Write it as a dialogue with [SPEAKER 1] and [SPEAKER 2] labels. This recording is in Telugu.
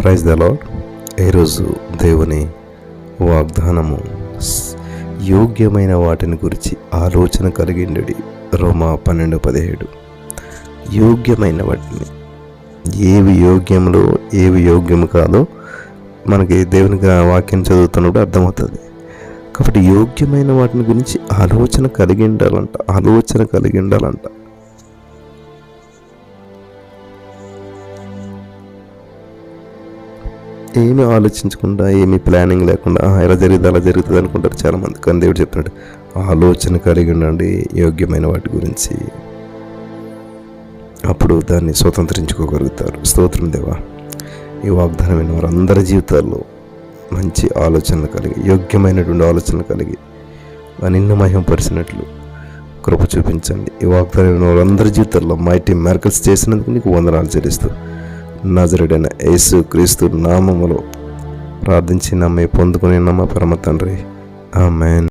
[SPEAKER 1] ప్రైజ్ ద ఈరోజు దేవుని వాగ్దానము యోగ్యమైన వాటిని గురించి ఆలోచన కలిగిండడి. రోమా పన్నెండు పదిహేడు. యోగ్యమైన వాటిని. ఏవి యోగ్యములో ఏవి యోగ్యము కాదో మనకి దేవుని వాక్యం చదువుతున్నప్పుడు అర్థమవుతుంది. కాబట్టి యోగ్యమైన వాటిని గురించి ఆలోచన కలిగి ఉండాలంట ఆలోచన కలిగి ఉండాలంట ఏమి ఆలోచించకుండా ఏమి ప్లానింగ్ లేకుండా ఎలా ఇలా జరిగింది అలా జరుగుతుంది అనుకుంటారు చాలామంది. కానీ దేవుడు చెప్తున్నాడు ఆలోచన కలిగి ఉండండి యోగ్యమైన వాటి గురించి. అప్పుడు దాన్ని స్వతంత్రించుకోగలుగుతారు. స్తోత్రం దేవా. ఈ వాగ్దానం విన్న వారందరి జీవితాల్లో మంచి ఆలోచనలు కలిగి యోగ్యమైనటువంటి ఆలోచనలు కలిగి నిన్ను మహిమపరిచినట్లు కృప చూపించండి. ఈ వాగ్దానం వారు వారందరి జీవితాల్లో మైటీ మెరకల్స్ చేసినందుకు నీకు వందనాలు చెల్లిస్తూ నజరుడైన యేసు క్రీస్తు నామములో ప్రార్థించి నమ్మి పొందుకుని నమ్మ పరమ తండ్రి. ఆమెన్.